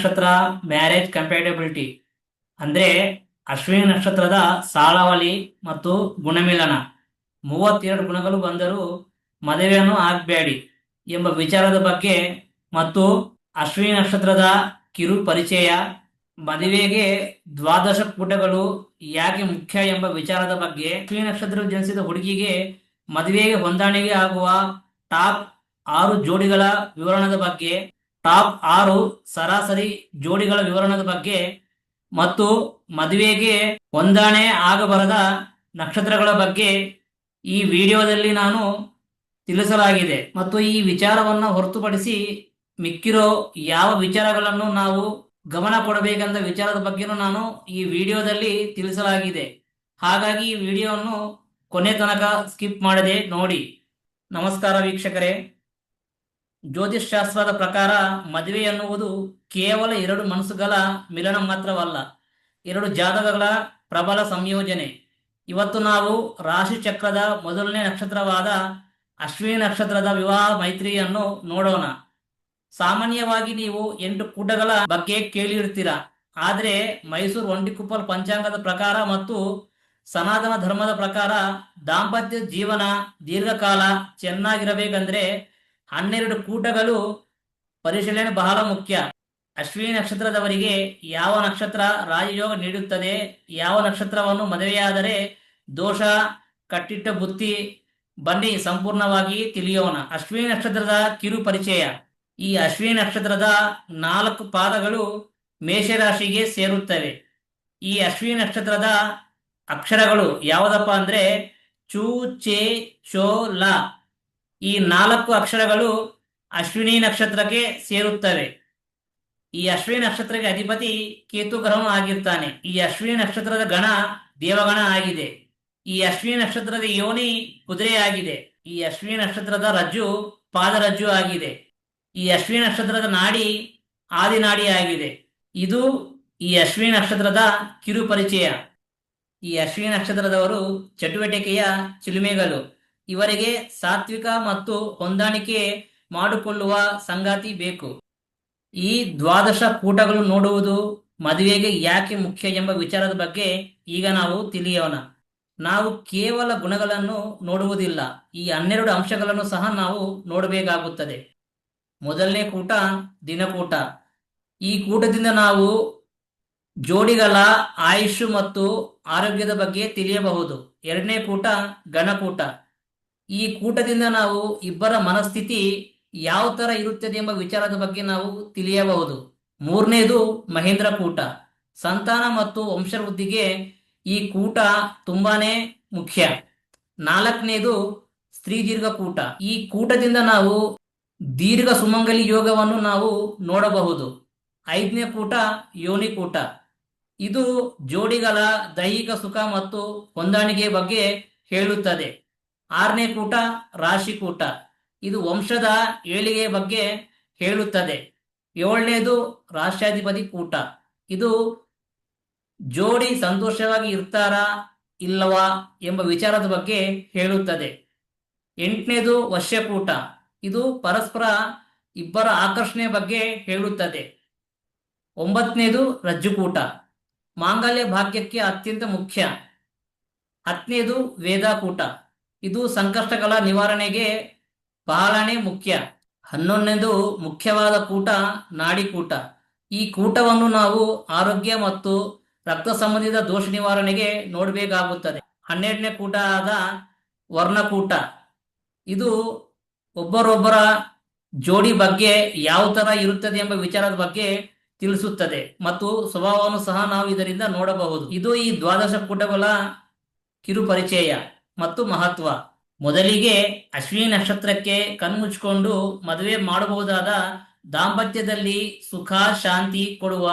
ನಕ್ಷತ್ರ marriage compatibility ಅಂದ್ರೆ ಅಶ್ವಿನಿ ನಕ್ಷತ್ರದ ಸಾಳವಲಿ ಮತ್ತು ಗುಣಮಿಲನ. ಮೂವತ್ತೆರಡು ಗುಣಗಳು ಬಂದರೂ ಮದುವೆಯನ್ನು ಆಗಬೇಡಿ ಎಂಬ ವಿಚಾರದ ಬಗ್ಗೆ ಮತ್ತು ಅಶ್ವಿನಿ ನಕ್ಷತ್ರದ ಕಿರು ಪರಿಚಯ, ಮದುವೆಗೆ ದ್ವಾದಶ ಕೂಟಗಳು ಯಾಕೆ ಮುಖ್ಯ ಎಂಬ ವಿಚಾರದ ಬಗ್ಗೆ ಅಶ್ವಿನಿ ನಕ್ಷತ್ರ ಜನಿಸಿದ ಹುಡುಗಿಗೆ ಮದುವೆಗೆ ಹೊಂದಾಣಿಕೆ ಆಗುವ ಟಾಪ್ ಆರು ಜೋಡಿಗಳ ವಿವರಣದ ಬಗ್ಗೆ ಟಾಪ್ ಆರು ಸರಾಸರಿ ಜೋಡಿಗಳ ವಿವರಣದ ಬಗ್ಗೆ ಮತ್ತು ಮದುವೆಗೆ ಹೊಂದಾಣೆ ಆಗಬರದ ನಕ್ಷತ್ರಗಳ ಬಗ್ಗೆ ಈ ವಿಡಿಯೋದಲ್ಲಿ ನಾನು ತಿಳಿಸಲಾಗಿದೆ. ಮತ್ತು ಈ ವಿಚಾರವನ್ನು ಹೊರತುಪಡಿಸಿ ಮಿಕ್ಕಿರೋ ಯಾವ ವಿಚಾರಗಳನ್ನು ನಾವು ಗಮನ ಕೊಡಬೇಕೆಂದ ವಿಚಾರದ ಬಗ್ಗೆನೂ ನಾನು ಈ ವಿಡಿಯೋದಲ್ಲಿ ತಿಳಿಸಲಾಗಿದೆ. ಹಾಗಾಗಿ ಈ ವಿಡಿಯೋವನ್ನು ಕೊನೆ ತನಕ ಸ್ಕಿಪ್ ಮಾಡದೆ ನೋಡಿ. ನಮಸ್ಕಾರ ವೀಕ್ಷಕರೇ. ಜ್ಯೋತಿಷ್ ಶಾಸ್ತ್ರದ ಪ್ರಕಾರ ಮದುವೆ ಎನ್ನುವುದು ಕೇವಲ ಎರಡು ಮನಸ್ಸುಗಳ ಮಿಲನ ಮಾತ್ರವಲ್ಲ, ಎರಡು ಜಾತಕಗಳ ಪ್ರಬಲ ಸಂಯೋಜನೆ. ಇವತ್ತು ನಾವು ರಾಶಿ ಚಕ್ರದ ಮೊದಲನೇ ನಕ್ಷತ್ರವಾದ ಅಶ್ವಿನಿ ನಕ್ಷತ್ರದ ವಿವಾಹ ಮೈತ್ರಿಯನ್ನು ನೋಡೋಣ. ಸಾಮಾನ್ಯವಾಗಿ ನೀವು ಎಂಟು ಕೂಟಗಳ ಬಗ್ಗೆ ಕೇಳಿರ್ತೀರ ಆದರೆ ಮೈಸೂರು ಒಂಟಿಕುಪ್ಪಲ್ ಪಂಚಾಂಗದ ಪ್ರಕಾರ ಮತ್ತು ಸನಾತನ ಧರ್ಮದ ಪ್ರಕಾರ ದಾಂಪತ್ಯ ಜೀವನ ದೀರ್ಘಕಾಲ ಚೆನ್ನಾಗಿರಬೇಕಂದ್ರೆ ಹನ್ನೆರಡು ಕೂಟಗಳು ಪರಿಶೀಲನೆ ಬಹಳ ಮುಖ್ಯ. ಅಶ್ವಿನಿ ನಕ್ಷತ್ರದವರಿಗೆ ಯಾವ ನಕ್ಷತ್ರ ರಾಜಯೋಗ ನೀಡುತ್ತದೆ, ಯಾವ ನಕ್ಷತ್ರವನ್ನು ಮದುವೆಯಾದರೆ ದೋಷ, ಕಟ್ಟಿಟ್ಟ ಬುತ್ತಿ, ಬನ್ನಿ ಸಂಪೂರ್ಣವಾಗಿ ತಿಳಿಯೋಣ. ಅಶ್ವಿನಿ ನಕ್ಷತ್ರದ ಕಿರು ಪರಿಚಯ ಈ ಅಶ್ವಿನಿ ನಕ್ಷತ್ರದ ನಾಲ್ಕು ಪಾದಗಳು ಮೇಷರಾಶಿಗೆ ಸೇರುತ್ತವೆ. ಈ ಅಶ್ವಿನಿ ನಕ್ಷತ್ರದ ಅಕ್ಷರಗಳು ಯಾವುದಪ್ಪ ಅಂದ್ರೆ ಚೂ, ಚೇ ಚೋ ಲ. ಈ ನಾಲ್ಕು ಅಕ್ಷರಗಳು ಅಶ್ವಿನಿ ನಕ್ಷತ್ರಕ್ಕೆ ಸೇರುತ್ತವೆ. ಈ ಅಶ್ವಿನಿ ನಕ್ಷತ್ರಕ್ಕೆ ಅಧಿಪತಿ ಕೇತು ಗ್ರಹನು ಆಗಿರ್ತಾನೆ. ಈ ಅಶ್ವಿನಿ ನಕ್ಷತ್ರದ ಗಣ ದೇವಗಣ ಆಗಿದೆ. ಈ ಅಶ್ವಿನಿ ನಕ್ಷತ್ರದ ಯೋನಿ ಕುದುರೆ ಆಗಿದೆ. ಈ ಅಶ್ವಿನಿ ನಕ್ಷತ್ರದ ರಜ್ಜು ಪಾದರಜ್ಜು ಆಗಿದೆ. ಈ ಅಶ್ವಿನಿ ನಕ್ಷತ್ರದ ನಾಡಿ ಆದಿನಾಡಿ ಆಗಿದೆ. ಇದು ಈ ಅಶ್ವಿನಿ ನಕ್ಷತ್ರದ ಕಿರು ಪರಿಚಯ ಈ ಅಶ್ವಿನಿ ನಕ್ಷತ್ರದವರು ಚಟುವಟಿಕೆಯ ಚಿಲುಮೆಗಳು. ಇವರಿಗೆ ಸಾತ್ವಿಕ ಮತ್ತು ಹೊಂದಾಣಿಕೆ ಮಾಡಿಕೊಳ್ಳುವ ಸಂಗಾತಿ ಬೇಕು. ಈ ದ್ವಾದಶ ಕೂಟಗಳು ನೋಡುವುದು ಮದುವೆಗೆ ಯಾಕೆ ಮುಖ್ಯ ಎಂಬ ವಿಚಾರದ ಬಗ್ಗೆ ಈಗ ನಾವು ತಿಳಿಯೋಣ. ನಾವು ಕೇವಲ ಗುಣಗಳನ್ನು ನೋಡುವುದಿಲ್ಲ, ಈ ಹನ್ನೆರಡು ಅಂಶಗಳನ್ನು ಸಹ ನಾವು ನೋಡಬೇಕಾಗುತ್ತದೆ. ಮೊದಲನೇ ಕೂಟ ದಿನಕೂಟ. ಈ ಕೂಟದಿಂದ ನಾವು ಜೋಡಿಗಳ ಆಯುಷು ಮತ್ತು ಆರೋಗ್ಯದ ಬಗ್ಗೆ ತಿಳಿಯಬಹುದು. ಎರಡನೇ ಕೂಟ ಗಣಕೂಟ ಈ ಕೂಟದಿಂದ ನಾವು ಇಬ್ಬರ ಮನಸ್ಥಿತಿ ಯಾವ ತರ ಇರುತ್ತದೆ ಎಂಬ ವಿಚಾರದ ಬಗ್ಗೆ ನಾವು ತಿಳಿಯಬಹುದು. ಮೂರನೇದು ಮಹೇಂದ್ರ ಕೂಟ. ಸಂತಾನ ಮತ್ತು ವಂಶವೃದ್ಧಿಗೆ ಈ ಕೂಟ ತುಂಬಾನೇ ಮುಖ್ಯ. ನಾಲ್ಕನೇದು ಸ್ತ್ರೀ ದೀರ್ಘ ಕೂಟ. ಈ ಕೂಟದಿಂದ ನಾವು ದೀರ್ಘ ಸುಮಂಗಲಿ ಯೋಗವನ್ನು ನಾವು ನೋಡಬಹುದು. ಐದನೇ ಕೂಟ ಯೋನಿ ಕೂಟ. ಇದು ಜೋಡಿಗಳ ದೈಹಿಕ ಸುಖ ಮತ್ತು ಹೊಂದಾಣಿಕೆ ಬಗ್ಗೆ ಹೇಳುತ್ತದೆ. ಆರನೇ ಕೂಟ ರಾಶಿ ಕೂಟ. ಇದು ವಂಶದ ಏಳಿಗೆ ಬಗ್ಗೆ ಹೇಳುತ್ತದೆ. ಏಳನೇದು ರಾಷ್ಟ್ರಾಧಿಪತಿ ಕೂಟ. ಇದು ಜೋಡಿ ಸಂತೋಷವಾಗಿ ಇರ್ತಾರಾ ಇಲ್ಲವಾ ಎಂಬ ವಿಚಾರದ ಬಗ್ಗೆ ಹೇಳುತ್ತದೆ. ಎಂಟನೇದು ವಶ್ಯಕೂಟ ಇದು ಪರಸ್ಪರ ಇಬ್ಬರ ಆಕರ್ಷಣೆ ಬಗ್ಗೆ ಹೇಳುತ್ತದೆ. ಒಂಬತ್ತನೇದು ರಜ್ಜುಕೂಟ ಮಾಂಗಲ್ಯ ಭಾಗ್ಯಕ್ಕೆ ಅತ್ಯಂತ ಮುಖ್ಯ. ಹತ್ತನೇದು ವೇದಾಕೂಟ ಇದು ಸಂಕಷ್ಟಗಳ ನಿವಾರಣೆಗೆ ಬಹಳನೇ ಮುಖ್ಯ. ಹನ್ನೊಂದನೇದು ಮುಖ್ಯವಾದ ಕೂಟ ನಾಡಿಕೂಟ. ಈ ಕೂಟವನ್ನು ನಾವು ಆರೋಗ್ಯ ಮತ್ತು ರಕ್ತ ಸಂಬಂಧಿತ ದೋಷ ನಿವಾರಣೆಗೆ ನೋಡಬೇಕಾಗುತ್ತದೆ. ಹನ್ನೆರಡನೇ ಕೂಟ ಆದ ವರ್ಣಕೂಟ. ಇದು ಒಬ್ಬರೊಬ್ಬರ ಜೋಡಿ ಬಗ್ಗೆ ಯಾವ ತರ ಇರುತ್ತದೆ ಎಂಬ ವಿಚಾರದ ಬಗ್ಗೆ ತಿಳಿಸುತ್ತದೆ ಮತ್ತು ಸ್ವಭಾವವನ್ನು ಸಹ ನಾವು ಇದರಿಂದ ನೋಡಬಹುದು. ಇದು ಈ ದ್ವಾದಶ ಕೂಟಗಳ ಕಿರು ಪರಿಚಯ ಮತ್ತು ಮಹತ್ವ. ಮೊದಲಿಗೆ ಅಶ್ವಿನಿ ನಕ್ಷತ್ರಕ್ಕೆ ಕಣ್ಮುಚ್ಕೊಂಡು ಮದುವೆ ಮಾಡಬಹುದಾದ ದಾಂಪತ್ಯದಲ್ಲಿ ಸುಖ, ಶಾಂತಿ ಕೊಡುವ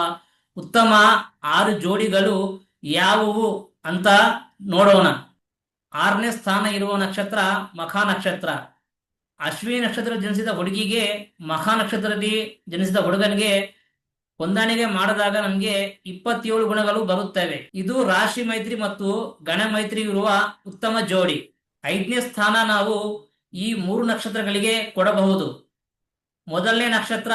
ಉತ್ತಮ ಆರು ಜೋಡಿಗಳು ಯಾವುವು ಅಂತ ನೋಡೋಣ. ಆರನೇ ಸ್ಥಾನ ಇರುವ ನಕ್ಷತ್ರ ಮಖ ನಕ್ಷತ್ರ. ಅಶ್ವಿನಿ ನಕ್ಷತ್ರ ಜನಿಸಿದ ಹುಡುಗಿಗೆ ಮಖ ನಕ್ಷತ್ರದಲ್ಲಿ ಜನಿಸಿದ ಹುಡುಗನಿಗೆ ಹೊಂದಾಣಿಕೆ ಮಾಡಿದಾಗ ನಮಗೆ ಇಪ್ಪತ್ತೇಳು ಗುಣಗಳು ಬರುತ್ತವೆ. ಇದು ರಾಶಿ ಮೈತ್ರಿ ಮತ್ತು ಗಣ ಮೈತ್ರಿ ಇರುವ ಉತ್ತಮ ಜೋಡಿ. ಐದನೇ ಸ್ಥಾನ ನಾವು ಈ ಮೂರು ನಕ್ಷತ್ರಗಳಿಗೆ ಕೊಡಬಹುದು. ಮೊದಲನೇ ನಕ್ಷತ್ರ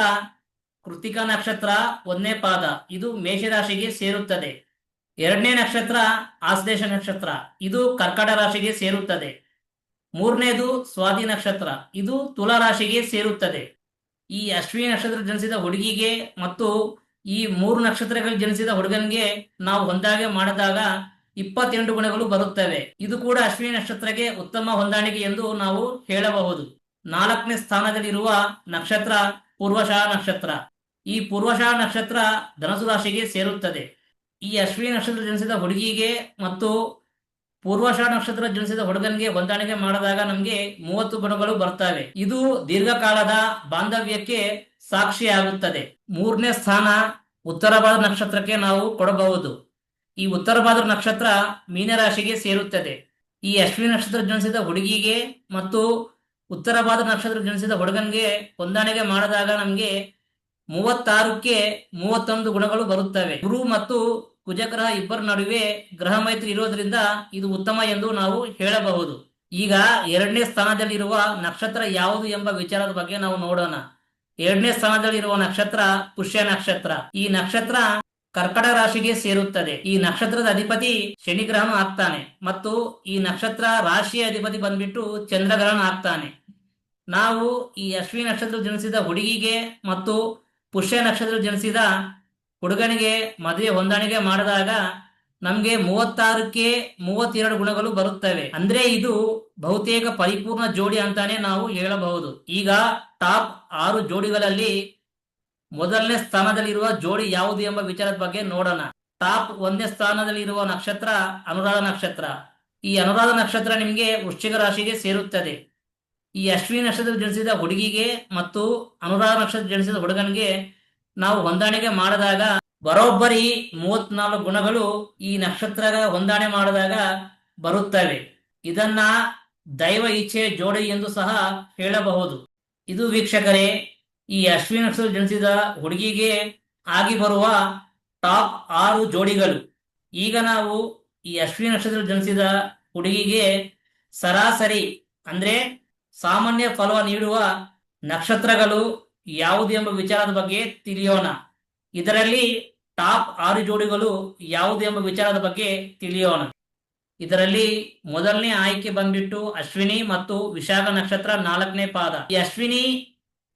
ಕೃತಿಕಾ ನಕ್ಷತ್ರ ಒಂದನೇ ಪಾದ. ಇದು ಮೇಷರಾಶಿಗೆ ಸೇರುತ್ತದೆ. ಎರಡನೇ ನಕ್ಷತ್ರ ಆಶ್ಲೇಷ ನಕ್ಷತ್ರ. ಇದು ಕರ್ಕಟ ರಾಶಿಗೆ ಸೇರುತ್ತದೆ. ಮೂರನೇದು ಸ್ವಾತಿ ನಕ್ಷತ್ರ. ಇದು ತುಲಾ ರಾಶಿಗೆ ಸೇರುತ್ತದೆ. ಈ ಅಶ್ವಿನಿ ನಕ್ಷತ್ರ ಜನಿಸಿದ ಹುಡುಗಿಗೆ ಮತ್ತು ಈ ಮೂರು ನಕ್ಷತ್ರಗಳು ಜನಿಸಿದ ಹುಡುಗನಿಗೆ ನಾವು ಹೊಂದಾಗೆ ಮಾಡಿದಾಗ ಇಪ್ಪತ್ತೆಂಟು ಗುಣಗಳು ಬರುತ್ತವೆ. ಇದು ಕೂಡ ಅಶ್ವಿನಿ ನಕ್ಷತ್ರಕ್ಕೆ ಉತ್ತಮ ಹೊಂದಾಣಿಕೆ ಎಂದು ನಾವು ಹೇಳಬಹುದು. ನಾಲ್ಕನೇ ಸ್ಥಾನದಲ್ಲಿರುವ ನಕ್ಷತ್ರ ಪೂರ್ವಶಃ ನಕ್ಷತ್ರ. ಈ ಪೂರ್ವಶಃ ನಕ್ಷತ್ರ ಧನಸು ರಾಶಿಗೆ ಸೇರುತ್ತದೆ. ಈ ಅಶ್ವಿನಿ ನಕ್ಷತ್ರ ಜನಿಸಿದ ಹುಡುಗಿಗೆ ಮತ್ತು ಪೂರ್ವಷಾ ನಕ್ಷತ್ರ ಜನಿಸಿದ ಹುಡುಗನಿಗೆ ಹೊಂದಾಣಿಕೆ ಮಾಡಿದಾಗ ನಮಗೆ ಮೂವತ್ತು ಗುಣಗಳು ಬರ್ತವೆ. ಇದು ದೀರ್ಘಕಾಲದ ಬಾಂಧವ್ಯಕ್ಕೆ ಸಾಕ್ಷಿಯಾಗುತ್ತದೆ. ಮೂರನೇ ಸ್ಥಾನ ಉತ್ತರ ಭಾದ್ರ ನಕ್ಷತ್ರಕ್ಕೆ ನಾವು ಕೊಡಬಹುದು. ಈ ಉತ್ತರ ಭಾದ್ರ ನಕ್ಷತ್ರ ಮೀನರಾಶಿಗೆ ಸೇರುತ್ತದೆ. ಈ ಅಶ್ವಿನಿ ನಕ್ಷತ್ರ ಜನಿಸಿದ ಹುಡುಗಿಗೆ ಮತ್ತು ಉತ್ತರ ಭಾದ್ರ ನಕ್ಷತ್ರ ಜನಿಸಿದ ಹುಡುಗನಿಗೆ ಹೊಂದಾಣಿಕೆ ಮಾಡಿದಾಗ ನಮಗೆ ಮೂವತ್ತಾರಕ್ಕೆ ಮೂವತ್ತೊಂದು ಗುಣಗಳು ಬರುತ್ತವೆ. ಗುರು ಮತ್ತು ಕುಜಗ್ರಹ ಇಬ್ಬರ ನಡುವೆ ಗ್ರಹ ಮೈತ್ರಿ ಇರೋದ್ರಿಂದ ಇದು ಉತ್ತಮ ಎಂದು ನಾವು ಹೇಳಬಹುದು. ಈಗ ಎರಡನೇ ಸ್ಥಾನದಲ್ಲಿರುವ ನಕ್ಷತ್ರ ಯಾವುದು ಎಂಬ ವಿಚಾರದ ಬಗ್ಗೆ ನಾವು ನೋಡೋಣ. ಎರಡನೇ ಸ್ಥಾನದಲ್ಲಿರುವ ನಕ್ಷತ್ರ ಪುಷ್ಯ ನಕ್ಷತ್ರ. ಈ ನಕ್ಷತ್ರ ಕರ್ಕಟ ರಾಶಿಗೆ ಸೇರುತ್ತದೆ. ಈ ನಕ್ಷತ್ರದ ಅಧಿಪತಿ ಶನಿಗ್ರಹನು ಆಗ್ತಾನೆ ಮತ್ತು ಈ ನಕ್ಷತ್ರ ರಾಶಿಯ ಅಧಿಪತಿ ಬಂದ್ಬಿಟ್ಟು ಚಂದ್ರಗ್ರಹಣ ಆಗ್ತಾನೆ. ನಾವು ಈ ಅಶ್ವಿನಿ ನಕ್ಷತ್ರ ಜನಿಸಿದ ಹುಡುಗಿಗೆ ಮತ್ತು ಪುಷ್ಯ ನಕ್ಷತ್ರ ಜನಿಸಿದ ಹುಡುಗನಿಗೆ ಮದುವೆ ಹೊಂದಾಣಿಕೆ ಮಾಡಿದಾಗ ನಮಗೆ ಮೂವತ್ತಾರಕ್ಕೆ ಮೂವತ್ತೆರಡು ಗುಣಗಳು ಬರುತ್ತವೆ. ಅಂದ್ರೆ ಇದು ಬಹುತೇಕ ಪರಿಪೂರ್ಣ ಜೋಡಿ ಅಂತಾನೆ ನಾವು ಹೇಳಬಹುದು. ಈಗ ಟಾಪ್ ಆರು ಜೋಡಿಗಳಲ್ಲಿ ಮೊದಲನೇ ಸ್ಥಾನದಲ್ಲಿರುವ ಜೋಡಿ ಯಾವುದು ಎಂಬ ವಿಚಾರದ ಬಗ್ಗೆ ನೋಡೋಣ. ಟಾಪ್ ಒಂದೇ ಸ್ಥಾನದಲ್ಲಿರುವ ನಕ್ಷತ್ರ ಅನುರಾಧ ನಕ್ಷತ್ರ. ಈ ಅನುರಾಧ ನಕ್ಷತ್ರ ನಿಮಗೆ ವೃಶ್ಚಿಕ ರಾಶಿಗೆ ಸೇರುತ್ತದೆ. ಈ ಅಶ್ವಿನಿ ನಕ್ಷತ್ರ ಜನಿಸಿದ ಹುಡುಗಿಗೆ ಮತ್ತು ಅನುರಾಧ ನಕ್ಷತ್ರ ಜನಿಸಿದ ಹುಡುಗನಿಗೆ ನಾವು ಹೊಂದಾಣಿಕೆ ಮಾಡಿದಾಗ ಬರೋಬ್ಬರಿ ಮೂವತ್ನಾಲ್ಕು ಗುಣಗಳು ಈ ನಕ್ಷತ್ರ ಹೊಂದಾಣೆ ಮಾಡಿದಾಗ ಬರುತ್ತವೆ. ಇದನ್ನ ದೈವ ಇಚ್ಛೆ ಜೋಡಿ ಎಂದು ಸಹ ಹೇಳಬಹುದು. ಇದು ವೀಕ್ಷಕರೇ, ಈ ಅಶ್ವಿನಿ ನಕ್ಷತ್ರ ಜನಿಸಿದ ಹುಡುಗಿಗೆ ಆಗಿ ಬರುವ ಟಾಪ್ ಆರು ಜೋಡಿಗಳು. ಈಗ ನಾವು ಈ ಅಶ್ವಿನಿ ನಕ್ಷತ್ರ ಜನಿಸಿದ ಹುಡುಗಿಗೆ ಸರಾಸರಿ ಅಂದ್ರೆ ಸಾಮಾನ್ಯ ಫಲ ನೀಡುವ ನಕ್ಷತ್ರಗಳು ಯಾವುದು ಎಂಬ ವಿಚಾರದ ಬಗ್ಗೆ ತಿಳಿಯೋಣ. ಇದರಲ್ಲಿ ಟಾಪ್ ಆರು ಜೋಡಿಗಳು ಯಾವುದು ಎಂಬ ವಿಚಾರದ ಬಗ್ಗೆ ತಿಳಿಯೋಣ. ಇದರಲ್ಲಿ ಮೊದಲನೇ ಆಯ್ಕೆ ಬಂದ್ಬಿಟ್ಟು ಅಶ್ವಿನಿ ಮತ್ತು ವಿಶಾಖ ನಕ್ಷತ್ರ ನಾಲ್ಕನೇ ಪಾದ. ಈ ಅಶ್ವಿನಿ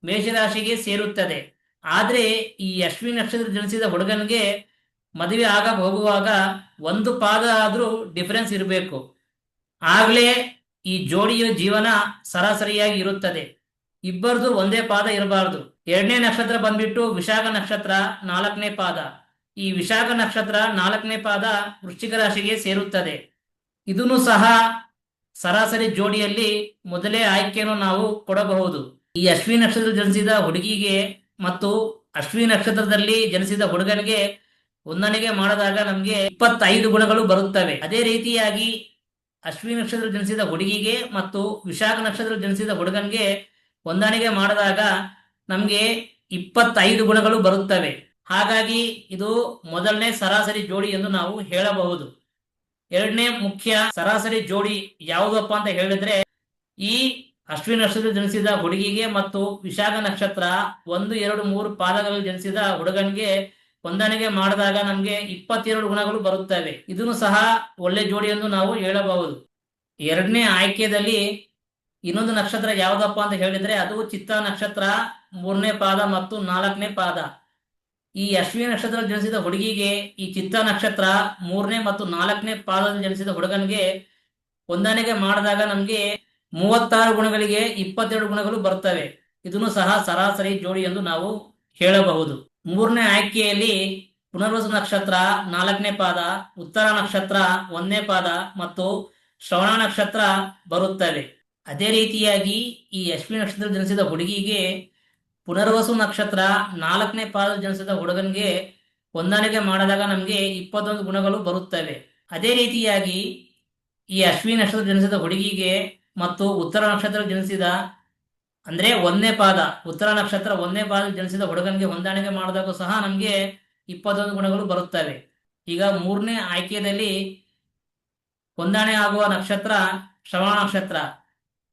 ಮೇಷರಾಶಿಗೆ ಸೇರುತ್ತದೆ. ಆದ್ರೆ ಈ ಅಶ್ವಿನಿ ನಕ್ಷತ್ರ ಜನಿಸಿದ ಹುಡುಗನಿಗೆ ಮದುವೆ ಆಗ ಹೋಗುವಾಗ ಒಂದು ಪಾದ ಆದ್ರೂ ಡಿಫರೆನ್ಸ್ ಇರಬೇಕು. ಆಗ್ಲೇ ಈ ಜೋಡಿಯ ಜೀವನ ಸರಾಸರಿಯಾಗಿ ಇರುತ್ತದೆ. ಇಬ್ಬರದು ಒಂದೇ ಪಾದ ಇರಬಾರದು. ಎರಡನೇ ನಕ್ಷತ್ರ ಬಂದ್ಬಿಟ್ಟು ವಿಶಾಖ ನಕ್ಷತ್ರ ನಾಲ್ಕನೇ ಪಾದ. ಈ ವಿಶಾಖ ನಕ್ಷತ್ರ ನಾಲ್ಕನೇ ಪಾದ ವೃಶ್ಚಿಕ ರಾಶಿಗೆ ಸೇರುತ್ತದೆ. ಇದನ್ನು ಸಹ ಸರಾಸರಿ ಜೋಡಿಯಲ್ಲಿ ಮೊದಲೇ ಆಯ್ಕೆಯನ್ನು ನಾವು ಕೊಡಬಹುದು. ಈ ಅಶ್ವಿನಿ ನಕ್ಷತ್ರ ಜನಿಸಿದ ಹುಡುಗಿಗೆ ಮತ್ತು ಅಶ್ವಿನಿ ನಕ್ಷತ್ರದಲ್ಲಿ ಜನಿಸಿದ ಹುಡುಗನಿಗೆ ಹೊಂದಾಣಿಕೆ ಮಾಡಿದಾಗ ನಮಗೆ ಇಪ್ಪತ್ತೈದು ಗುಣಗಳು ಬರುತ್ತವೆ. ಅದೇ ರೀತಿಯಾಗಿ ಅಶ್ವಿ ನಕ್ಷತ್ರ ಜನಿಸಿದ ಹುಡುಗಿಗೆ ಮತ್ತು ವಿಶಾಖ ನಕ್ಷತ್ರ ಜನಿಸಿದ ಹುಡುಗನಿಗೆ ಹೊಂದಾಣಿಕೆ ಮಾಡಿದಾಗ ನಮಗೆ ಇಪ್ಪತ್ತೈದು ಗುಣಗಳು ಬರುತ್ತವೆ. ಹಾಗಾಗಿ ಇದು ಮೊದಲನೇ ಸರಾಸರಿ ಜೋಡಿ ಎಂದು ನಾವು ಹೇಳಬಹುದು. ಎರಡನೇ ಮುಖ್ಯ ಸರಾಸರಿ ಜೋಡಿ ಯಾವುದಪ್ಪ ಅಂತ ಹೇಳಿದ್ರೆ, ಈ ಅಶ್ವಿನ ನಕ್ಷತ್ರ ಜನಿಸಿದ ಹುಡುಗಿಗೆ ಮತ್ತು ವಿಶಾಖ ನಕ್ಷತ್ರ ಒಂದು, ಎರಡು, ಮೂರು ಪಾದಗಳಲ್ಲಿ ಜನಿಸಿದ ಹುಡುಗನಿಗೆ ಹೊಂದಾಣಿಕೆ ಮಾಡಿದಾಗ ನಮಗೆ ಇಪ್ಪತ್ತೆರಡು ಗುಣಗಳು ಬರುತ್ತವೆ. ಇದನ್ನು ಸಹ ಒಳ್ಳೆ ಜೋಡಿ ಎಂದು ನಾವು ಹೇಳಬಹುದು. ಎರಡನೇ ಆಯ್ಕೆಯಲ್ಲಿ ಇನ್ನೊಂದು ನಕ್ಷತ್ರ ಯಾವುದಪ್ಪ ಅಂತ ಹೇಳಿದ್ರೆ ಅದು ಚಿತ್ತ ನಕ್ಷತ್ರ, ಮೂರನೇ ಪಾದ ಮತ್ತು ನಾಲ್ಕನೇ ಪಾದ. ಈ ಅಶ್ವಿನಿ ನಕ್ಷತ್ರ ಜನಿಸಿದ ಹುಡುಗಿಗೆ ಈ ಚಿತ್ತ ನಕ್ಷತ್ರ ಮೂರನೇ ಮತ್ತು ನಾಲ್ಕನೇ ಪಾದದಲ್ಲಿ ಜನಿಸಿದ ಹುಡುಗನಿಗೆ ಹೊಂದಾಣಿಕೆ ಮಾಡಿದಾಗ ನಮಗೆ ಮೂವತ್ತಾರು ಗುಣಗಳಿಗೆ ಇಪ್ಪತ್ತೆರಡು ಗುಣಗಳು ಬರ್ತವೆ. ಇದನ್ನು ಸಹ ಸರಾಸರಿ ಜೋಡಿ ಎಂದು ನಾವು ಹೇಳಬಹುದು. ಮೂರನೇ ಆಯ್ಕೆಯಲ್ಲಿ ಪುನರ್ವಸು ನಕ್ಷತ್ರ, ನಾಲ್ಕನೇ ಪಾದ, ಉತ್ತರ ನಕ್ಷತ್ರ, ಒಂದನೇ ಪಾದ ಮತ್ತು ಶ್ರವಣ ನಕ್ಷತ್ರ ಬರುತ್ತವೆ. ಅದೇ ರೀತಿಯಾಗಿ ಈ ಅಶ್ವಿನಿ ನಕ್ಷತ್ರ ಜನಿಸಿದ ಹುಡುಗಿಗೆ ಪುನರ್ವಸು ನಕ್ಷತ್ರ ನಾಲ್ಕನೇ ಪಾದ ಜನಿಸಿದ ಹುಡುಗನಿಗೆ ಹೊಂದಾಣಿಕೆ ಮಾಡಿದಾಗ ನಮಗೆ ಇಪ್ಪತ್ತೊಂದು ಗುಣಗಳು ಬರುತ್ತವೆ. ಅದೇ ರೀತಿಯಾಗಿ ಈ ಅಶ್ವಿನಿ ನಕ್ಷತ್ರ ಜನಿಸಿದ ಹುಡುಗಿಗೆ ಮತ್ತು ಉತ್ತರ ನಕ್ಷತ್ರ ಜನಿಸಿದ, ಅಂದ್ರೆ ಒಂದನೇ ಪಾದ, ಉತ್ತರ ನಕ್ಷತ್ರ ಒಂದನೇ ಪಾದ ಜನಿಸಿದ ಹುಡುಗನಿಗೆ ಹೊಂದಾಣಿಕೆ ಮಾಡಿದಾಗ ಸಹ ನಮಗೆ ಇಪ್ಪತ್ತೊಂದು ಗುಣಗಳು ಬರುತ್ತವೆ. ಈಗ ಮೂರನೇ ಆಯ್ಕೆಯಲ್ಲಿ ಹೊಂದಾಣೆ ಆಗುವ ನಕ್ಷತ್ರ ಶ್ರವಣ ನಕ್ಷತ್ರ.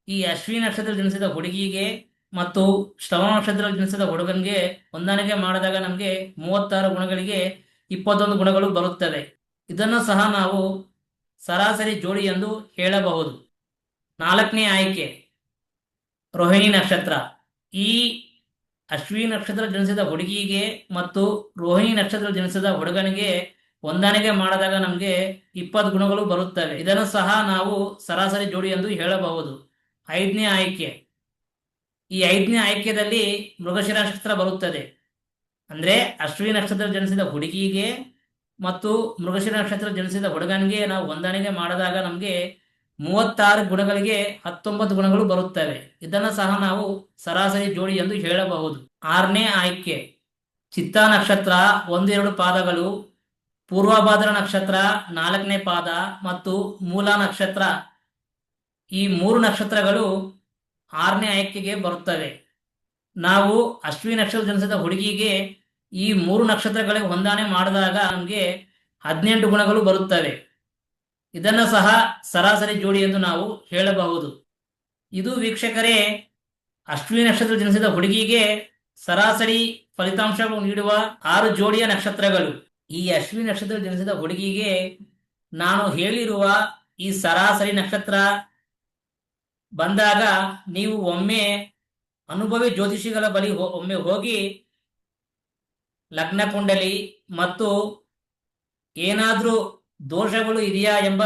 ಈ ಅಶ್ವಿನಿ ನಕ್ಷತ್ರ ಜನಿಸಿದ ಹುಡುಗಿಗೆ ಮತ್ತು ಶ್ರವಣ ನಕ್ಷತ್ರ ಜನಿಸಿದ ಹುಡುಗನಿಗೆ ಹೊಂದಾಣಿಕೆ ಮಾಡಿದಾಗ ನಮಗೆ ಮೂವತ್ತಾರು ಗುಣಗಳಿಗೆ ಇಪ್ಪತ್ತೊಂದು ಗುಣಗಳು ಬರುತ್ತವೆ. ಇದನ್ನು ಸಹ ನಾವು ಸರಾಸರಿ ಜೋಡಿ ಎಂದು ಹೇಳಬಹುದು. ನಾಲ್ಕನೇ ಆಯ್ಕೆ, ರೋಹಿಣಿ ನಕ್ಷತ್ರ. ಈ ಅಶ್ವಿನಿ ನಕ್ಷತ್ರ ಜನಿಸಿದ ಹುಡುಗಿಗೆ ಮತ್ತು ರೋಹಿಣಿ ನಕ್ಷತ್ರ ಜನಿಸಿದ ಹುಡುಗನಿಗೆ ಹೊಂದಾಣಿಕೆ ಮಾಡಿದಾಗ ನಮಗೆ ಇಪ್ಪತ್ತು ಗುಣಗಳು ಬರುತ್ತವೆ. ಇದನ್ನು ಸಹ ನಾವು ಸರಾಸರಿ ಜೋಡಿ ಎಂದು ಹೇಳಬಹುದು. ಐದನೇ ಆಯ್ಕೆ. ಈ ಐದನೇ ಆಯ್ಕೆಯಲ್ಲಿ ಮೃಗಶಿರ ನಕ್ಷತ್ರ ಬರುತ್ತದೆ. ಅಂದ್ರೆ ಅಶ್ವಿನಿ ನಕ್ಷತ್ರ ಜನಿಸಿದ ಹುಡುಗಿಗೆ ಮತ್ತು ಮೃಗಶಿರ ನಕ್ಷತ್ರ ಜನಿಸಿದ ಹುಡುಗನಿಗೆ ನಾವು ಹೊಂದಾಣಿಕೆ ಮಾಡಿದಾಗ ನಮಗೆ ಮೂವತ್ತಾರು ಗುಣಗಳಿಗೆ ಹತ್ತೊಂಬತ್ತು ಗುಣಗಳು ಬರುತ್ತವೆ. ಇದನ್ನು ಸಹ ನಾವು ಸರಾಸರಿ ಜೋಡಿ ಎಂದು ಹೇಳಬಹುದು. ಆರನೇ ಆಯ್ಕೆ. ಚಿತ್ತ ನಕ್ಷತ್ರ ಒಂದೆರಡು ಪಾದಗಳು, ಪೂರ್ವಭಾದ್ರ ನಕ್ಷತ್ರ ನಾಲ್ಕನೇ ಪಾದ ಮತ್ತು ಮೂಲ ನಕ್ಷತ್ರ ಈ ಮೂರು ನಕ್ಷತ್ರಗಳು ಆರನೇ ಆಯ್ಕೆಗೆ ಬರುತ್ತವೆ. ನಾವು ಅಶ್ವಿನಿ ನಕ್ಷತ್ರ ಜನಿಸಿದ ಹುಡುಗಿಗೆ ಈ ಮೂರು ನಕ್ಷತ್ರಗಳಿಗೆ ಹೊಂದಾಣೆ ಮಾಡಿದಾಗ ನಮಗೆ ಹದಿನೆಂಟು ಗುಣಗಳು ಬರುತ್ತವೆ. ಇದನ್ನು ಸಹ ಸರಾಸರಿ ಜೋಡಿ ಎಂದು ನಾವು ಹೇಳಬಹುದು. ಇದು ವೀಕ್ಷಕರೇ, ಅಶ್ವಿನಿ ನಕ್ಷತ್ರ ಜನಿಸಿದ ಹುಡುಗಿಗೆ ಸರಾಸರಿ ಫಲಿತಾಂಶಗಳು ನೀಡುವ ಆರು ಜೋಡಿಯ ನಕ್ಷತ್ರಗಳು. ಈ ಅಶ್ವಿನಿ ನಕ್ಷತ್ರ ಜನಿಸಿದ ಹುಡುಗಿಗೆ ನಾನು ಹೇಳಿರುವ ಈ ಸರಾಸರಿ ನಕ್ಷತ್ರ ಬಂದಾಗ ನೀವು ಒಮ್ಮೆ ಅನುಭವಿ ಜ್ಯೋತಿಷಿಗಳ ಬಳಿ ಒಮ್ಮೆ ಹೋಗಿ ಲಗ್ನ ಕುಂಡಲಿ ಮತ್ತು ಏನಾದರೂ ದೋಷಗಳು ಇದೆಯಾ ಎಂಬ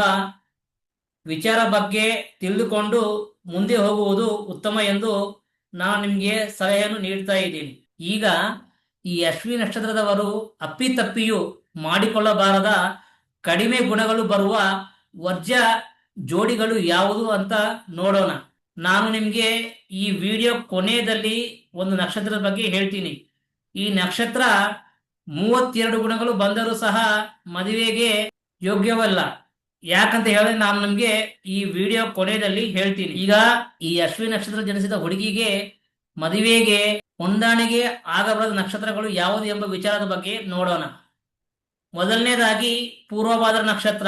ವಿಚಾರ ಬಗ್ಗೆ ತಿಳಿದುಕೊಂಡು ಮುಂದೆ ಹೋಗುವುದು ಉತ್ತಮ ಎಂದು ನಾನು ನಿಮಗೆ ಸಲಹೆಯನ್ನು ನೀಡ್ತಾ ಇದ್ದೀನಿ. ಈಗ ಈ ಅಶ್ವಿನಿ ನಕ್ಷತ್ರದವರು ಅಪ್ಪಿತಪ್ಪಿಯು ಮಾಡಿಕೊಳ್ಳಬಾರದ ಕಡಿಮೆ ಗುಣಗಳು ಬರುವ ವರ್ಜ್ಯ ಜೋಡಿಗಳು ಯಾವುದು ಅಂತ ನೋಡೋಣ. ನಾನು ನಿಮಗೆ ಈ ವಿಡಿಯೋ ಕೊನೆಯಲ್ಲಿ ಒಂದು ನಕ್ಷತ್ರದ ಬಗ್ಗೆ ಹೇಳ್ತೀನಿ. ಈ ನಕ್ಷತ್ರ ಮೂವತ್ತೆರಡು ಗುಣಗಳು ಬಂದರೂ ಸಹ ಮದುವೆಗೆ ಯೋಗ್ಯವಲ್ಲ. ಯಾಕಂತ ಹೇಳಿದ್ರೆ ನಾನು ನಿಮಗೆ ಈ ವಿಡಿಯೋ ಕೊನೆಯಲ್ಲಿ ಹೇಳ್ತೀನಿ. ಈಗ ಈ ಅಶ್ವಿನಿ ನಕ್ಷತ್ರ ಜನಿಸಿದ ಹುಡುಗಿಗೆ ಮದುವೆಗೆ ಹೊಂದಾಣಿಗೆ ಆಗಬಾರದ ನಕ್ಷತ್ರಗಳು ಯಾವುದು ಎಂಬ ವಿಚಾರದ ಬಗ್ಗೆ ನೋಡೋಣ. ಮೊದಲನೇದಾಗಿ ಪೂರ್ವಭಾದ್ರ ನಕ್ಷತ್ರ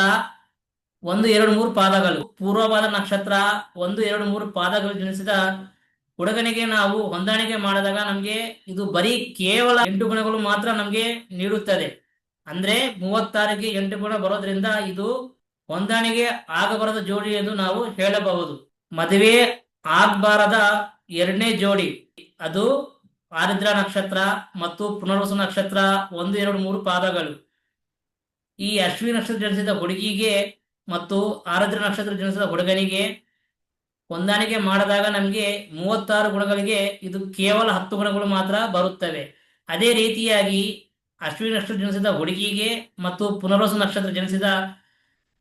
ಒಂದು, ಎರಡು, ಮೂರು ಪಾದಗಳು. ಪೂರ್ವವಾದ ನಕ್ಷತ್ರ ಒಂದು, ಎರಡು, ಮೂರು ಪಾದಗಳು ಜನಿಸಿದ ಹುಡುಗನಿಗೆ ನಾವು ಹೊಂದಾಣಿಕೆ ಮಾಡಿದಾಗ ನಮಗೆ ಇದು ಬರೀ ಕೇವಲ ಎಂಟು ಗುಣಗಳು ಮಾತ್ರ ನಮಗೆ ನೀಡುತ್ತದೆ. ಅಂದ್ರೆ ಮೂವತ್ತಾರಿಗೆ ಎಂಟು ಗುಣ ಬರೋದ್ರಿಂದ ಇದು ಹೊಂದಾಣಿಕೆ ಆಗಬಾರದ ಜೋಡಿ ಎಂದು ನಾವು ಹೇಳಬಹುದು. ಮದುವೆ ಆಗಬಾರದ ಎರಡನೇ ಜೋಡಿ. ಅದು ಆರಿದ್ರ ನಕ್ಷತ್ರ ಮತ್ತು ಪುನರ್ವಸು ನಕ್ಷತ್ರ ಒಂದು, ಎರಡು, ಮೂರು ಪಾದಗಳು. ಈ ಅಶ್ವಿನಿ ನಕ್ಷತ್ರ ಜನಿಸಿದ ಹುಡುಗಿಗೆ ಮತ್ತು ಆರದ್ರ ನಕ್ಷತ್ರ ಜನಿಸಿದ ಹುಡುಗನಿಗೆ ಹೊಂದಾಣಿಕೆ ಮಾಡಿದಾಗ ನಮಗೆ ಮೂವತ್ತಾರು ಗುಣಗಳಿಗೆ ಇದು ಕೇವಲ ಹತ್ತು ಗುಣಗಳು ಮಾತ್ರ ಬರುತ್ತವೆ. ಅದೇ ರೀತಿಯಾಗಿ ಅಶ್ವಿನಿ ನಕ್ಷತ್ರ ಜನಿಸಿದ ಹುಡುಗಿಗೆ ಮತ್ತು ಪುನರ್ವಸು ನಕ್ಷತ್ರ ಜನಿಸಿದ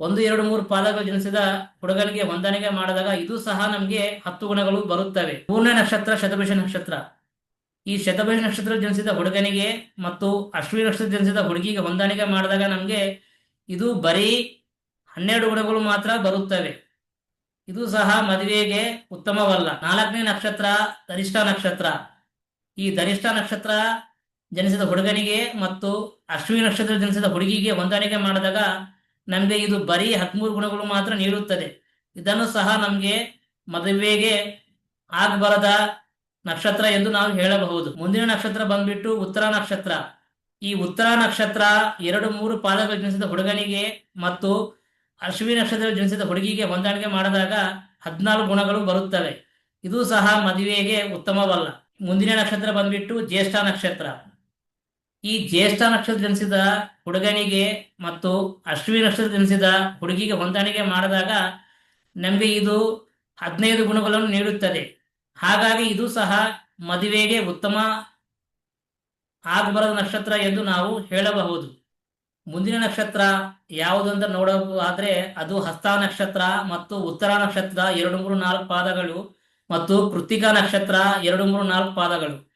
ಒಂದು, ಎರಡು, ಮೂರು ಪಾದಗಳು ಜನಿಸಿದ ಹುಡುಗನಿಗೆ ಹೊಂದಾಣಿಕೆ ಮಾಡಿದಾಗ ಇದು ಸಹ ನಮಗೆ ಹತ್ತು ಗುಣಗಳು ಬರುತ್ತವೆ. ಪೂರ್ಣ ನಕ್ಷತ್ರ ಶತಭಿಷ ನಕ್ಷತ್ರ. ಈ ಶತಭಿಷ ನಕ್ಷತ್ರ ಜನಿಸಿದ ಹುಡುಗನಿಗೆ ಮತ್ತು ಅಶ್ವಿನಿ ನಕ್ಷತ್ರ ಜನಿಸಿದ ಹುಡುಗಿಗೆ ಹೊಂದಾಣಿಕೆ ಮಾಡಿದಾಗ ನಮಗೆ ಇದು ಬರೀ ಹನ್ನೆರಡು ಗುಣಗಳು ಮಾತ್ರ ಬರುತ್ತವೆ. ಇದು ಸಹ ಮದುವೆಗೆ ಉತ್ತಮವಲ್ಲ. ನಾಲ್ಕನೇ ನಕ್ಷತ್ರ ಧರಿಷ್ಠ ನಕ್ಷತ್ರ. ಈ ಧರಿಷ್ಠ ನಕ್ಷತ್ರ ಜನಿಸಿದ ಹುಡುಗನಿಗೆ ಮತ್ತು ಅಶ್ವಿನಿ ನಕ್ಷತ್ರ ಜನಿಸಿದ ಹುಡುಗಿಗೆ ಹೊಂದಾಣಿಕೆ ಮಾಡಿದಾಗ ನಮಗೆ ಇದು ಬರೀ ಹದಿಮೂರು ಗುಣಗಳು ಮಾತ್ರ ನೀಡುತ್ತದೆ. ಇದನ್ನು ಸಹ ನಮಗೆ ಮದುವೆಗೆ ಆಗಬಾರದ ನಕ್ಷತ್ರ ಎಂದು ನಾವು ಹೇಳಬಹುದು. ಮುಂದಿನ ನಕ್ಷತ್ರ ಬಂದ್ಬಿಟ್ಟು ಉತ್ತರ ನಕ್ಷತ್ರ. ಈ ಉತ್ತರ ನಕ್ಷತ್ರ ಎರಡು ಮೂರು ಪಾದಗಳು ಜನಿಸಿದ ಹುಡುಗನಿಗೆ ಮತ್ತು ಅಶ್ವಿನಿ ನಕ್ಷತ್ರ ಜನಿಸಿದ ಹುಡುಗಿಗೆ ಹೊಂದಾಣಿಕೆ ಮಾಡಿದಾಗ ಹದಿನಾಲ್ಕು ಗುಣಗಳು ಬರುತ್ತವೆ. ಇದು ಸಹ ಮದುವೆಗೆ ಉತ್ತಮವಲ್ಲ. ಮುಂದಿನ ನಕ್ಷತ್ರ ಬಂದ್ಬಿಟ್ಟು ಜ್ಯೇಷ್ಠ ನಕ್ಷತ್ರ. ಈ ಜ್ಯೇಷ್ಠ ನಕ್ಷತ್ರ ಜನಿಸಿದ ಹುಡುಗನಿಗೆ ಮತ್ತು ಅಶ್ವಿನಿ ನಕ್ಷತ್ರ ಜನಿಸಿದ ಹುಡುಗಿಗೆ ಹೊಂದಾಣಿಕೆ ಮಾಡಿದಾಗ ನಮಗೆ ಇದು ಹದಿನೈದು ಗುಣಗಳನ್ನು ನೀಡುತ್ತದೆ. ಹಾಗಾಗಿ ಇದು ಸಹ ಮದುವೆಗೆ ಉತ್ತಮ ಆಗಬಾರದ ನಕ್ಷತ್ರ ಎಂದು ನಾವು ಹೇಳಬಹುದು. ಮುಂದಿನ ನಕ್ಷತ್ರ ಯಾವುದು ಅಂತ ನೋಡೋದಾದ್ರೆ ಅದು ಹಸ್ತ ನಕ್ಷತ್ರ ಮತ್ತು ಉತ್ತರ ನಕ್ಷತ್ರ ಎರಡು ಮೂರು ನಾಲ್ಕು ಪಾದಗಳು ಮತ್ತು ಕೃತಿಕಾ ನಕ್ಷತ್ರ ಎರಡು ಮೂರು ನಾಲ್ಕು ಪಾದಗಳು.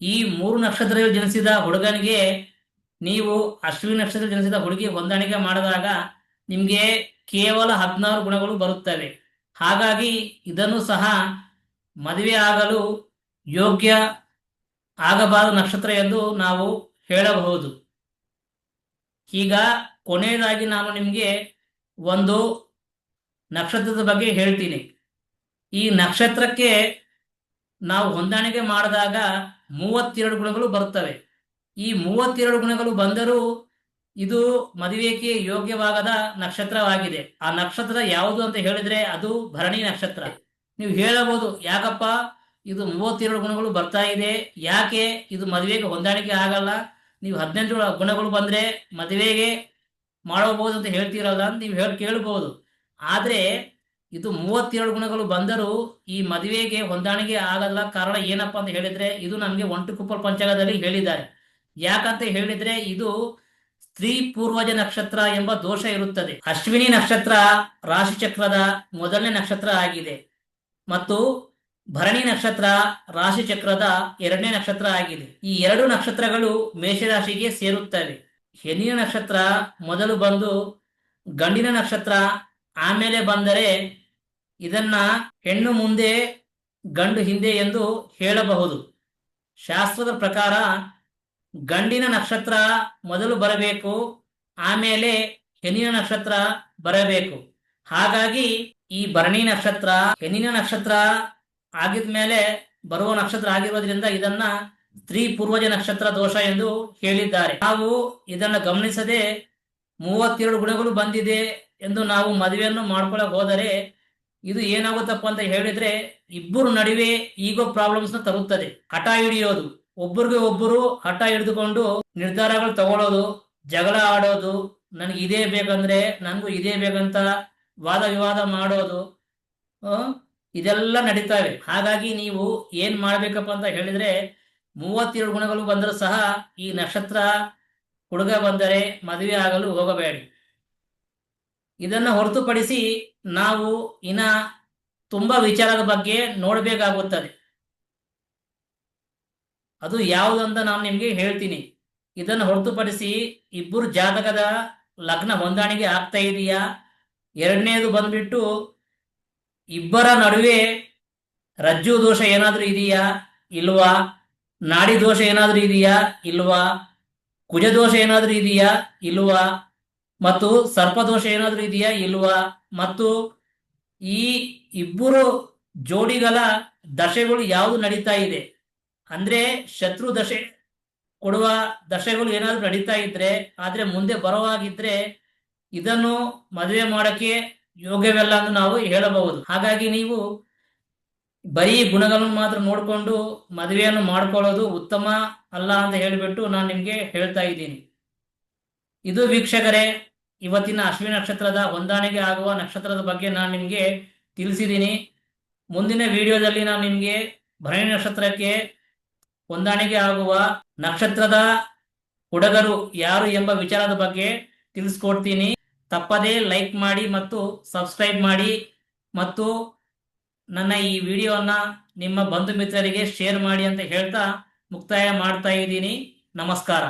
ಈ ಮೂರು ನಕ್ಷತ್ರದಲ್ಲಿ ಜನಿಸಿದ ಹುಡುಗನಿಗೆ ನೀವು ಅಶ್ವಿನಿ ನಕ್ಷತ್ರ ಜನಿಸಿದ ಹುಡುಗಿ ಹೊಂದಾಣಿಕೆ ಮಾಡಿದಾಗ ನಿಮಗೆ ಕೇವಲ ಹದಿನಾರು ಗುಣಗಳು ಬರುತ್ತವೆ. ಹಾಗಾಗಿ ಇದನ್ನು ಸಹ ಮದುವೆ ಆಗಲು ಯೋಗ್ಯ ಆಗಬಾರದು ನಕ್ಷತ್ರ ಎಂದು ನಾವು ಹೇಳಬಹುದು. ಈಗ ಕೊನೆಯದಾಗಿ ನಾನು ನಿಮಗೆ ಒಂದು ನಕ್ಷತ್ರದ ಬಗ್ಗೆ ಹೇಳ್ತೀನಿ. ಈ ನಕ್ಷತ್ರಕ್ಕೆ ನಾವು ಹೊಂದಾಣಿಕೆ ಮಾಡಿದಾಗ ಮೂವತ್ತೆರಡು ಗುಣಗಳು ಬರುತ್ತವೆ. ಈ ಮೂವತ್ತೆರಡು ಗುಣಗಳು ಬಂದರೂ ಇದು ಮದುವೆಗೆ ಯೋಗ್ಯವಾಗದ ನಕ್ಷತ್ರವಾಗಿದೆ. ಆ ನಕ್ಷತ್ರ ಯಾವುದು ಅಂತ ಹೇಳಿದ್ರೆ ಅದು ಭರಣಿ ನಕ್ಷತ್ರ. ನೀವು ಹೇಳಬಹುದು, ಯಾಕಪ್ಪ, ಇದು ಮೂವತ್ತೆರಡು ಗುಣಗಳು ಬರ್ತಾ ಇದೆ, ಯಾಕೆ ಇದು ಮದುವೆಗೆ ಹೊಂದಾಣಿಕೆ ಆಗಲ್ಲ? ನೀವು ಹದಿನೆಂಟು ಗುಣಗಳು ಬಂದರೆ ಮದುವೆಗೆ ಮಾಡಬಹುದು ಅಂತ ಹೇಳ್ತೀರಲ್ಲ ಅಂತ ನೀವು ಹೇಳಿ ಕೇಳಬಹುದು ಆದರೆ ಇದು ಮೂವತ್ತೆರಡು ಗುಣಗಳು ಬಂದರೂ ಈ ಮದುವೆಗೆ ಹೊಂದಾಣಿಕೆ ಆಗಲ್ಲ. ಕಾರಣ ಏನಪ್ಪಾ ಅಂತ ಹೇಳಿದ್ರೆ ಇದು ನಮಗೆ ಒಂಟು ಕುಪ್ಪಲ್ ಪಂಚಾಂಗದಲ್ಲಿ ಹೇಳಿದ್ದಾರೆ. ಯಾಕಂತ ಹೇಳಿದ್ರೆ ಇದು ಸ್ತ್ರೀ ಪೂರ್ವಜ ನಕ್ಷತ್ರ ಎಂಬ ದೋಷ ಇರುತ್ತದೆ. ಅಶ್ವಿನಿ ನಕ್ಷತ್ರ ರಾಶಿ ಚಕ್ರದ ಮೊದಲನೇ ನಕ್ಷತ್ರ ಆಗಿದೆ. ಮತ್ತು ಭರಣಿ ನಕ್ಷತ್ರ ರಾಶಿ ಚಕ್ರದ ಎರಡನೇ ನಕ್ಷತ್ರ ಆಗಿದೆ. ಈ ಎರಡು ನಕ್ಷತ್ರಗಳು ಮೇಷರಾಶಿಗೆ ಸೇರುತ್ತವೆ. ಹೆಣ್ಣಿನ ನಕ್ಷತ್ರ ಮೊದಲು ಬಂದು ಗಂಡಿನ ನಕ್ಷತ್ರ, ಆಮೇಲೆ ಬಂದರೆ ಇದನ್ನ ಹೆಣ್ಣು ಮುಂದೆ, ಗಂಡು ಹಿಂದೆ ಎಂದು ಹೇಳಬಹುದು. ಶಾಸ್ತ್ರದ ಪ್ರಕಾರ ಗಂಡಿನ ನಕ್ಷತ್ರ ಮೊದಲು ಬರಬೇಕು, ಆಮೇಲೆ ಹೆಣ್ಣಿನ ನಕ್ಷತ್ರ ಬರಬೇಕು. ಹಾಗಾಗಿ ಈ ಭರಣಿ ನಕ್ಷತ್ರ, ಹೆಣ್ಣಿನ ನಕ್ಷತ್ರ ಆಗಿದ್ಮೇಲೆ ಬರುವ ನಕ್ಷತ್ರ ಆಗಿರೋದ್ರಿಂದ ಇದನ್ನ ಸ್ತ್ರೀ ಪೂರ್ವಜ ನಕ್ಷತ್ರ ದೋಷ ಎಂದು ಹೇಳಿದ್ದಾರೆ. ನಾವು ಇದನ್ನ ಗಮನಿಸದೆ ಮೂವತ್ತೆರಡು ಗುಣಗಳು ಬಂದಿದೆ ಎಂದು ನಾವು ಮದುವೆಯನ್ನು ಮಾಡ್ಕೊಳಕ್ ಹೋದರೆ ಇದು ಏನಾಗುತ್ತಪ್ಪ ಅಂತ ಹೇಳಿದ್ರೆ ಇಬ್ಬರು ನಡುವೆ ಈಗೋ ಪ್ರಾಬ್ಲಮ್ಸ್ನ ತರುತ್ತದೆ. ಹಠ ಹಿಡಿಯೋದು. ಒಬ್ಬರಿಗೆ ಒಬ್ಬರು ಹಠ ಹಿಡಿದುಕೊಂಡು ನಿರ್ಧಾರಗಳು ತಗೊಳ್ಳೋದು ಜಗಳ ಆಡೋದು, ನನಗೆ ಇದೇ ಬೇಕಂದ್ರೆ, ನನಗೂ ಇದೇ ಬೇಕಂತ ವಾದ ವಿವಾದ ಮಾಡೋದು ಇದೆಲ್ಲ ನಡೀತಾವೆ. ಹಾಗಾಗಿ ನೀವು ಏನ್ ಮಾಡ್ಬೇಕಪ್ಪ ಅಂತ ಹೇಳಿದ್ರೆ, ಮೂವತ್ತೆರಡು ಗುಣಗಳು ಬಂದರೂ ಸಹ ಈ ನಕ್ಷತ್ರ ಹುಡುಗ ಬಂದರೆ ಮದುವೆ ಆಗಲು ಹೋಗಬೇಡಿ. ಇದನ್ನ ಹೊರತುಪಡಿಸಿ ನಾವು ಇನ್ನ ತುಂಬಾ ವಿಚಾರದ ಬಗ್ಗೆ ನೋಡಬೇಕಾಗುತ್ತದೆ. ಅದು ಯಾವುದಂತ ನಾನು ನಿಮ್ಗೆ ಹೇಳ್ತೀನಿ. ಇದನ್ನು ಹೊರತುಪಡಿಸಿ ಇಬ್ಬರು ಜಾತಕದ ಲಗ್ನ ಹೊಂದಾಣಿಕೆ ಆಗ್ತಾ ಇದೆಯಾ? ಎರಡನೇದು ಬಂದ್ಬಿಟ್ಟು ಇಬ್ಬರ ನಡುವೆ ರಜ್ಜು ದೋಷ ಏನಾದರೂ ಇದೆಯಾ? ಇಲ್ವಾ? ನಾಡಿ ದೋಷ ಏನಾದರೂ ಇದೆಯಾ? ಇಲ್ವಾ? ಕುಜ ದೋಷ ಏನಾದರೂ ಇದೆಯಾ? ಇಲ್ವಾ? ಮತ್ತು ಸರ್ಪದೋಷ ಏನಾದರೂ ಇದೆಯಾ? ಇಲ್ವಾ? ಮತ್ತು ಈ ಇಬ್ಬರು ಜೋಡಿಗಳ ದಶೆಗಳು ಯಾವುದು ನಡೀತಾ ಇದೆ? ಅಂದ್ರೆ ಶತ್ರು ದಶೆ ಕೊಡುವ ದಶೆಗಳು ಏನಾದ್ರೂ ನಡೀತಾ ಇದ್ರೆ, ಆದ್ರೆ ಮುಂದೆ ಬರವಾಗಿದ್ರೆ ಇದನ್ನು ಮದುವೆ ಮಾಡಕ್ಕೆ ಯೋಗ್ಯವಲ್ಲ ಎಂದು ನಾವು ಹೇಳಬಹುದು. ಹಾಗಾಗಿ ನೀವು ಬರೀ ಗುಣಗಳನ್ನು ಮಾತ್ರ ನೋಡಿಕೊಂಡು ಮದುವೆಯನ್ನು ಮಾಡ್ಕೊಳ್ಳೋದು ಉತ್ತಮ ಅಲ್ಲ ಅಂತ ಹೇಳಿಬಿಟ್ಟು ನಾನು ನಿಮ್ಗೆ ಹೇಳ್ತಾ ಇದ್ದೀನಿ. ಇದು ವೀಕ್ಷಕರೇ, ಇವತ್ತಿನ ಅಶ್ವಿನಿ ನಕ್ಷತ್ರದ ಹೊಂದಾಣಿಕೆ ಆಗುವ ನಕ್ಷತ್ರದ ಬಗ್ಗೆ ನಾನು ನಿಮಗೆ ತಿಳಿಸಿದ್ದೀನಿ. ಮುಂದಿನ ವಿಡಿಯೋದಲ್ಲಿ ನಾನು ನಿಮಗೆ ಭರಣಿ ನಕ್ಷತ್ರಕ್ಕೆ ಹೊಂದಾಣಿಕೆ ಆಗುವ ನಕ್ಷತ್ರದ ಹುಡುಗರು ಯಾರು ಎಂಬ ವಿಚಾರದ ಬಗ್ಗೆ ತಿಳಿಸ್ಕೊಡ್ತೀನಿ. ತಪ್ಪದೇ ಲೈಕ್ ಮಾಡಿ ಮತ್ತು ಸಬ್ಸ್ಕ್ರೈಬ್ ಮಾಡಿ ಮತ್ತು ನನ್ನ ಈ ವಿಡಿಯೋನ ನಿಮ್ಮ ಬಂಧು ಮಿತ್ರರಿಗೆ ಶೇರ್ ಮಾಡಿ ಅಂತ ಹೇಳ್ತಾ ಮುಕ್ತಾಯ ಮಾಡ್ತಾ ಇದ್ದೀನಿ. ನಮಸ್ಕಾರ.